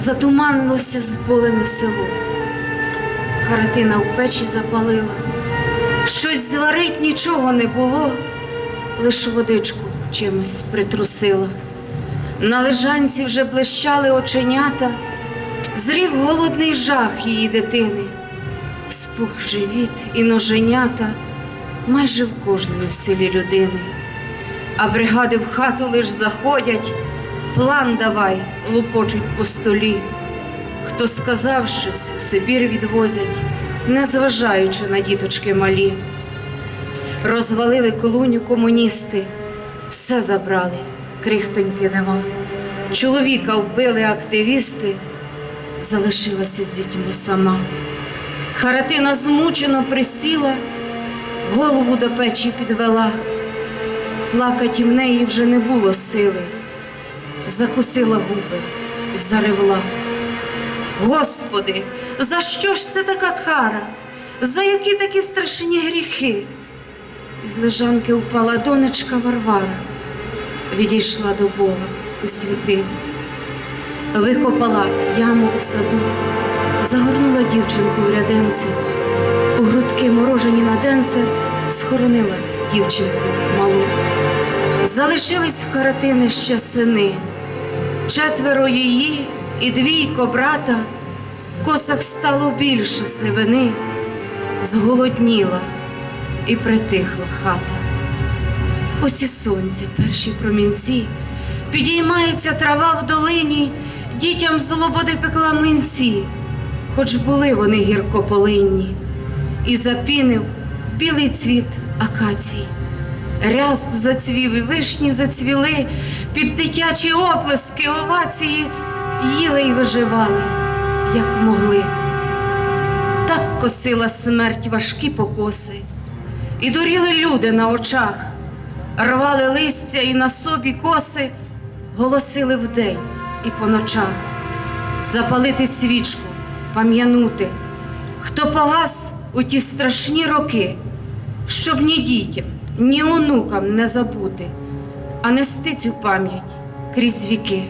Затуманилося з болем село. Харатина в печі запалила. Щось зварить нічого не було, лиш водичку чимось притрусила. На лежанці вже блищали оченята, зрів голодний жах її дитини, спух живіт і ноженята майже в кожної в селі людини. А бригади в хату лиш заходять, план давай, лупочуть по столі. Хто сказав щось, в Сибір відвозять, не зважаючи на діточки малі. Розвалили колоню комуністи, все забрали, крихтоньки нема. Чоловіка вбили активісти, залишилася з дітьми сама. Харатина змучено присіла, голову до печі підвела. Плакать в неї вже не було сили, закусила губи, заревла. Господи, за що ж це така кара? За які такі страшні гріхи? Із лежанки впала донечка Варвара, відійшла до Бога у світи, викопала яму у саду, загорнула дівчинку в ряденце, у грудки морожені на денце схоронила дівчинку малу. Залишились в Харатини ще сини, четверо її і двійко брата, в косах стало більше сивини, зголодніла і притихла хата. Ось і сонце, перші промінці, підіймається трава в долині, дітям з лободи пекла млинці, хоч були вони гіркополинні, і запінив білий цвіт акацій. Ряст зацвів і вишні зацвіли, під дитячі оплески, овації їли й виживали, як могли. Так косила смерть важкі покоси, і дуріли люди на очах, рвали листя і на собі коси, голосили вдень і по ночах, запалити свічку, пам'янути, хто погас у ті страшні роки, щоб ні дітям, ні онукам не забути, а нести цю пам'ять крізь віки.